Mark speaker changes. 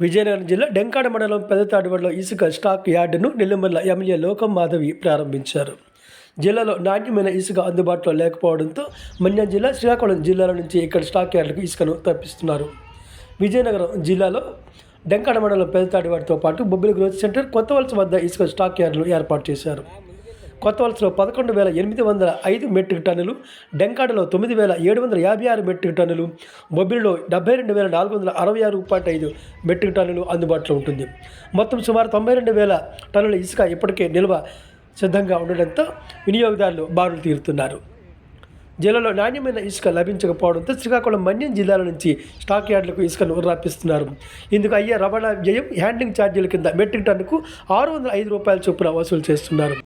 Speaker 1: విజయనగరం జిల్లా డెంకాడ మండలం పెదతాడివడిలో ఇసుక స్టాక్ యార్డును నెల్లిమల్ల ఎమ్మెల్యే లోకం మాధవి ప్రారంభించారు. జిల్లాలో నాణ్యమైన ఇసుక అందుబాటులో లేకపోవడంతో మన్యం జిల్లా శ్రీకాకుళం జిల్లాల నుంచి ఇక్కడ స్టాక్ యార్డులకు ఇసుకను తప్పిస్తున్నారు. విజయనగరం జిల్లాలో డెంకాడ మండలం పెద్దతాడివాడితో పాటు బొబ్బిలి గ్రోత్ సెంటర్ కొత్త వలస వద్ద ఇసుక స్టాక్ యార్డులు ఏర్పాటు చేశారు. కొత్త వలసలో పదకొండు వేల ఎనిమిది వందల ఐదు మెట్రిక్ టన్నులు డెంకాడలో తొమ్మిది వేల ఏడు వందల యాభై ఆరు మెట్రిక్ టన్నులు బొబ్బిలిలో డెబ్బై రెండు వేల నాలుగు వందల అరవై ఆరు పాయింట్ ఐదు మెట్రిక్ టన్నులు అందుబాటులో ఉంటుంది. మొత్తం సుమారు తొంభై రెండు వేల టన్నుల ఇసుక ఇప్పటికే నిల్వ సిద్ధంగా ఉండడంతో వినియోగదారులు బారులు తీరుతున్నారు. జిల్లాలో నాణ్యమైన ఇసుక లభించకపోవడంతో శ్రీకాకుళం మన్యం జిల్లాల నుంచి స్టాక్ యార్డులకు ఇసుకను రాపిస్తున్నారు. ఇందుకు అయ్యే రవాణా వ్యయం హ్యాండ్లింగ్ ఛార్జీల కింద మెట్రిక్ టన్నుకు ఆరు వందల ఐదు రూపాయల చొప్పున వసూలు చేస్తున్నారు.